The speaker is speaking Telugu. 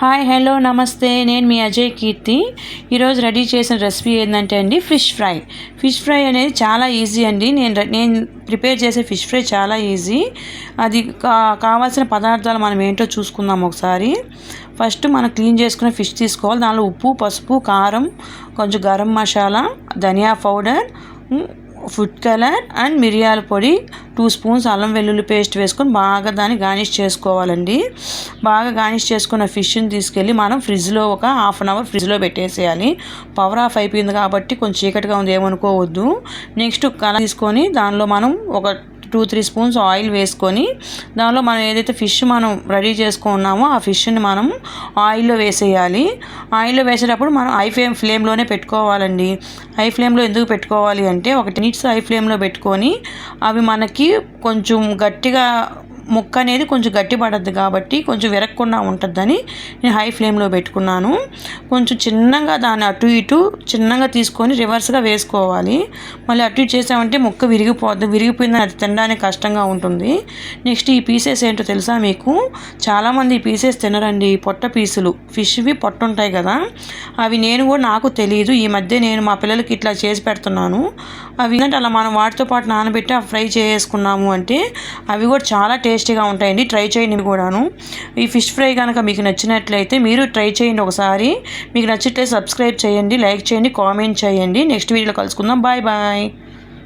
హాయ్ హలో నమస్తే నేను మీ అజయ్ కీర్తి. ఈరోజు రెడీ చేసిన రెసిపీ ఏంటంటే అండి ఫిష్ ఫ్రై. ఫిష్ ఫ్రై అనేది చాలా ఈజీ అండి. నేను నేను ప్రిపేర్ చేసే ఫిష్ ఫ్రై చాలా ఈజీ. అది కావాల్సిన పదార్థాలు మనం ఏంటో చూసుకుందాం ఒకసారి. ఫస్ట్ మనం క్లీన్ చేసుకున్న ఫిష్ తీసుకోవాలి. దానిలో ఉప్పు పసుపు కారం కొంచెం garam masala dhania powder food colour and మిరియాల పొడి టూ స్పూన్స్ అల్లం వెల్లుల్లి పేస్ట్ వేసుకొని బాగా దాన్ని గార్నిష్ చేసుకోవాలండి. బాగా గార్నిష్ చేసుకున్న ఫిష్ని తీసుకెళ్ళి మనం ఫ్రిడ్జ్లో ఒక హాఫ్ అన్ అవర్ ఫ్రిడ్జ్లో పెట్టేసేయాలి. పవర్ ఆఫ్ అయిపోయింది కాబట్టి కొంచెం చీకటిగా ఉంది ఏమనుకోవద్దు. నెక్స్ట్ కల తీసుకొని దానిలో మనం ఒక టూ త్రీ స్పూన్స్ ఆయిల్ వేసుకొని దానిలో మనం ఏదైతే ఫిష్ మనం రెడీ చేసుకున్నామో ఆ ఫిష్ని మనం ఆయిల్లో వేసేయాలి. ఆయిల్లో వేసేటప్పుడు మనం హై ఫ్లేమ్ ఫ్లేమ్లోనే పెట్టుకోవాలండి. హై ఫ్లేమ్లో ఎందుకు పెట్టుకోవాలి అంటే ఒక మినిట్స్ హై ఫ్లేమ్లో పెట్టుకొని అవి మనకి కొంచెం గట్టిగా ముక్క అనేది కొంచెం గట్టి పడద్దు కాబట్టి కొంచెం విరగకుండా ఉంటుందని నేను హై ఫ్లేమ్లో పెట్టుకున్నాను. కొంచెం చిన్నగా దాన్ని అటు ఇటు చిన్నగా తీసుకొని రివర్స్గా వేసుకోవాలి. మళ్ళీ అటు ఇటు చేసామంటే ముక్క విరిగిపోద్ది విరిగిపోయిందని అది తినడానికి కష్టంగా ఉంటుంది. నెక్స్ట్ ఈ పీసెస్ ఏంటో తెలుసా మీకు? చాలామంది ఈ పీసెస్ తినరండి పొట్ట పీసులు. ఫిష్వి పొట్ట ఉంటాయి కదా. అవి నేను కూడా నాకు తెలియదు ఈ మధ్య నేను మా పిల్లలకి ఇట్లా చేసి పెడుతున్నాను. అవి ఏంటంటే అలా మనం వాటితో పాటు నానబెట్టి ఆ ఫ్రై చేసుకున్నాము అంటే అవి కూడా చాలా టేస్ట్ టేస్టీగా ఉంటాయండి. ట్రై చేయండి కూడాను. ఈ ఫిష్ ఫ్రై కనుక మీకు నచ్చినట్లయితే మీరు ట్రై చేయండి ఒకసారి. మీకు నచ్చితే సబ్స్క్రైబ్ చేయండి లైక్ చేయండి కామెంట్ చేయండి. నెక్స్ట్ వీడియోలో కలుసుకుందాం. Bye bye.